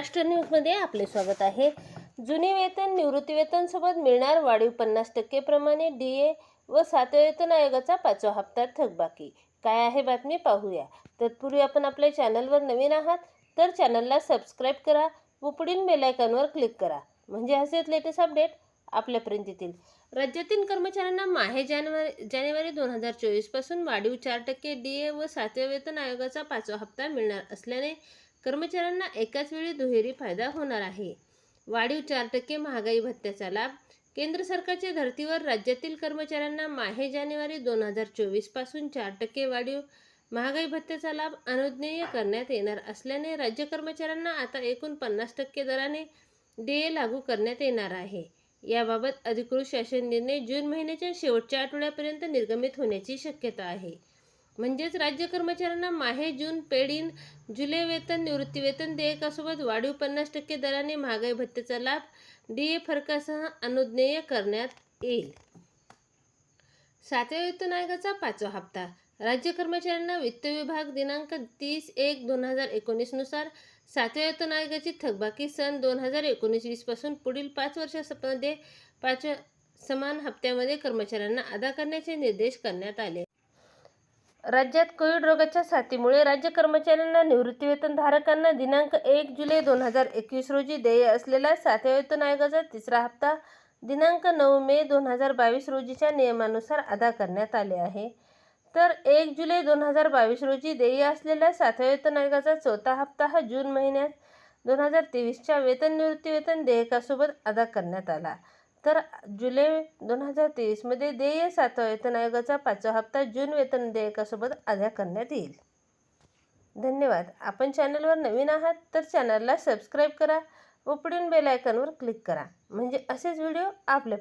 महाराष्ट्र न्यूजमध्ये आपले स्वागत आहे. जुने वेतन निवृत्ती वेतनसोबत मिळणार वाढीव पन्नास टक्केप्रमाणे डी ए व सातव्या वेतन आयोगाचा पाचवा हप्ता थकबाकी काय आहे बातमी पाहूया. तत्पूर्वी आपण आपल्या चॅनलवर नवीन आहात तर चॅनलला सबस्क्राईब करा व पुढील बेलायकॉनवर क्लिक करा. म्हणजे असेच लेटेस्ट अपडेट आपल्यापर्यंत येतील राज्यातील कर्मचाऱ्यांना माहे जानेवारी जानेवारी दोन हजार चोवीसपासून वाढीव चार टक्के डी ए व सातव्या वेतन आयोगाचा पाचवा हप्ता मिळणार असल्याने कर्मचाऱ्यांना एकाच वेळी दुहेरी फायदा होणार आहे. वाढीव चार टक्के महागाई भत्त्याचा लाभ. केंद्र सरकारच्या धर्तीवर राज्यातील कर्मचाऱ्यांना माहे जानेवारी दोन हजार चोवीसपासून चार टक्के वाढीव महागाई भत्त्याचा लाभ अनुज्ञेय करण्यात येणार असल्याने राज्य कर्मचाऱ्यांना आता एकूण पन्नास टक्के दराने देय लागू करण्यात येणार आहे. याबाबत अधिकृत शासन निर्णय जून महिन्याच्या शेवटच्या आठवड्यापर्यंत निर्गमित होण्याची शक्यता आहे. म्हणजेच राज्य कर्मचाऱ्यांना माहे जून पेड इन जुलै वेतन निवृत्ती वेतन देयकासोबत वाढीव पन्नास टक्के दराने महागाई भत्त्याचा लाभ डी ए फरकासह अनुज्ञेय करण्यात येईल. सातव्या वेतन आयोगाचा पाचवा हप्ता. राज्य कर्मचाऱ्यांना वित्त विभाग दिनांक तीस एक दोन हजार एकोणीसनुसार सातव्या वेतन आयोगाची थकबाकी सन दोन हजार एकोणीस वीसपासून पुढील पाच वर्षामध्ये पाच समान हप्त्यामध्ये कर्मचाऱ्यांना अदा करण्याचे निर्देश करण्यात आले. राज्यात कोविड रोगाच्या साथीमुळे राज्य कर्मचाऱ्यांना निवृत्तीवेतनधारकांना दिनांक एक जुलै दोन हजार एकवीस रोजी देय असलेला सातव्या वेतन आयोगाचा तिसरा हप्ता दिनांक नऊ मे दोन हजार बावीस रोजीच्या नियमानुसार अदा करण्यात आले आहे. तर एक जुलै दोन हजार बावीस रोजी देय असलेल्या सातव्या वेतन आयोगाचा चौथा हप्ता हा जून महिन्यात दोन हजार तेवीसच्या वेतन निवृत्तीवेतन देयकासोबत अदा करण्यात आला. तर जुलै दोन हजार तेवीसमध्ये देय सातवा वेतन आयोगाचा पाचवा हप्ता जून वेतन देयकासोबत अदा करण्यात येईल. धन्यवाद. आपण चॅनलवर नवीन आहात तर चॅनलला सबस्क्राईब करा व पुढील बेल आयकॉनवर क्लिक करा. म्हणजे असेच व्हिडिओ आपल्या